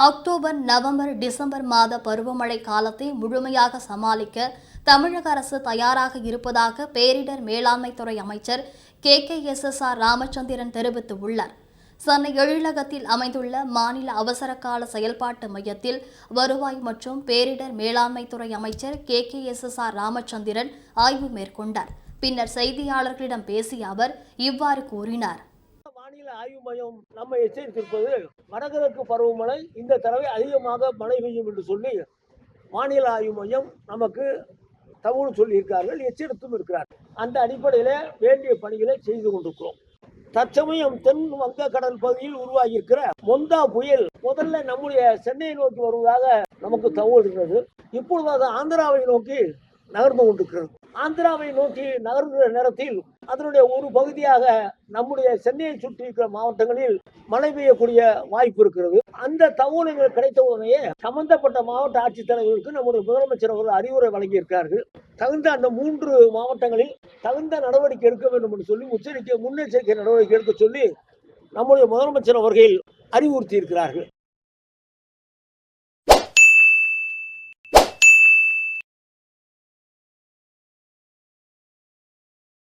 October November December மாத பருவமழை காலத்தை முழுமையாக சமாளிக்க தமிழக அரசு தயாராக இருப்பதாக பேரிடர் மேலாண்மை துறை அமைச்சர் K. K. S. S. R. Ramachandran தெரிவித்துள்ளார். சென்னை எழிலகத்தில் அமைந்துள்ள மாநில அவசரகால செயல்பாட்டு மையத்தில் வருவாய் மற்றும் பேரிடர் மேலாண்மை துறை அமைச்சர் K. K. S. S. R. Ramachandran ஆய்வு மேற்கொண்டார். பின்னர் செய்தியாளர்களிடம் பேசிய அவர் இவ்வாறு கூறினார். வானிலை ஆய்வு மையம் நம்ம எச்சரித்திருப்பது வடகிழக்கு பருவமழை இந்த தடவை அதிகமாக மழை பெய்யும் என்று சொல்லி வானிலை ஆய்வு மையம் நமக்கு தகவல் சொல்லியிருக்கார்கள் எச்சரித்தும் இருக்கிறார் அந்த அடிப்படையில் வேண்டிய பணிகளை செய்து கொண்டிருக்கிறோம். தற்சமயம் தென் வங்க கடல் பகுதியில் உருவாகியிருக்கிற மொந்தா புயல் முதல்ல நம்முடைய சென்னையை நோக்கி வருவதாக நமக்கு தகவல் இருக்கிறது இப்பொழுது அது ஆந்திராவை நோக்கி நகர்ந்து கொண்டிருக்கிறது. ஆந்திராவை நோக்கி நகர்கிற நேரத்தில் அதனுடைய ஒரு பகுதியாக நம்முடைய சென்னையை சுற்றி இருக்கிற மாவட்டங்களில் மழை பெய்யக்கூடிய வாய்ப்பு இருக்கிறது. அந்த தகவல்கள் கிடைத்த உடனேயே சம்பந்தப்பட்ட மாவட்ட ஆட்சித்தலைவர்களுக்கு நம்முடைய முதலமைச்சர் அவர்கள் அறிவுரை வழங்கியிருக்கிறார்கள். தகுந்த அந்த மூன்று மாவட்டங்களில் தகுந்த நடவடிக்கை எடுக்க வேண்டும் என்று சொல்லி உச்சரிக்கை முன்னெச்சரிக்கை நடவடிக்கை எடுக்க சொல்லி நம்முடைய முதலமைச்சர் அவர்கள் அறிவுறுத்தி இருக்கிறார்கள்